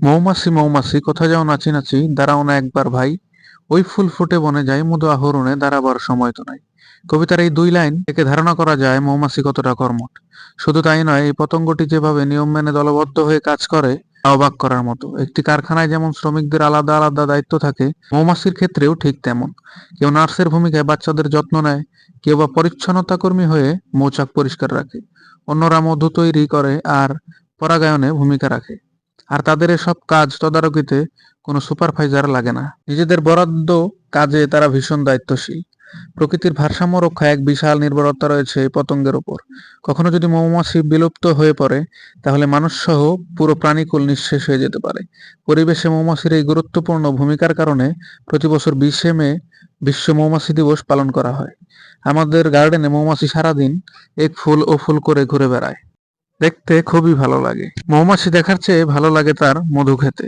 মৌমাছি মৌমাছি কোথায় যাও নাচি নাচি, দাঁড়াও না একবার ভাই। ওই ফুল ফুটে বনে যায় মধু আহরণে দাঁড়াবার সময় তো নাই। কবিতার এই দুই লাইন থেকে ধারণা করা যায় মৌমাছি কতটা কর্মঠ। শুধু তাই নয়, এই পতঙ্গটি যেভাবে নিয়ম মেনে দলবদ্ধ হয়ে কাজ করে অবাক করার মতো। একটি কারখানায় যেমন শ্রমিকদের আলাদা আলাদা দায়িত্ব থাকে, মৌমাছির ক্ষেত্রেও ঠিক তেমন। কেউ নার্সের ভূমিকায় বাচ্চাদের যত্ন নেয়, কেউ বা পরিচ্ছন্নতা কর্মী হয়ে মৌচাক পরিষ্কার রাখে। অন্যরা মধু তৈরি করে আর পরাগায়নে ভূমিকা রাখে। আর তাদের এসব কাজ তদারকিতে কোনো সুপারভাইজার লাগে না। নিজেদের বরাদ্দ কাজে তারা ভীষণ দায়িত্বশীল। প্রকৃতির ভারসাম্য রক্ষায় এক বিশাল নির্ভরতা রয়েছে এই পতঙ্গের উপর। কখনো যদি মৌমাছি বিলুপ্ত হয়ে পড়ে, তাহলে মানুষ সহ পুরো প্রাণীকুল নিঃশেষ হয়ে যেতে পারে। পরিবেশে মৌমাছির এই গুরুত্বপূর্ণ ভূমিকার কারণে প্রতি বছর বিশে মে বিশ্ব মৌমাছি দিবস পালন করা হয়। আমাদের গার্ডেনে মৌমাছি সারাদিন এক ফুল ও ফুল করে ঘুরে বেড়ায়। দেখতে খুবই ভালো লাগে। মৌমাছি দেখার চেয়ে ভালো লাগে তার মধু খেতে।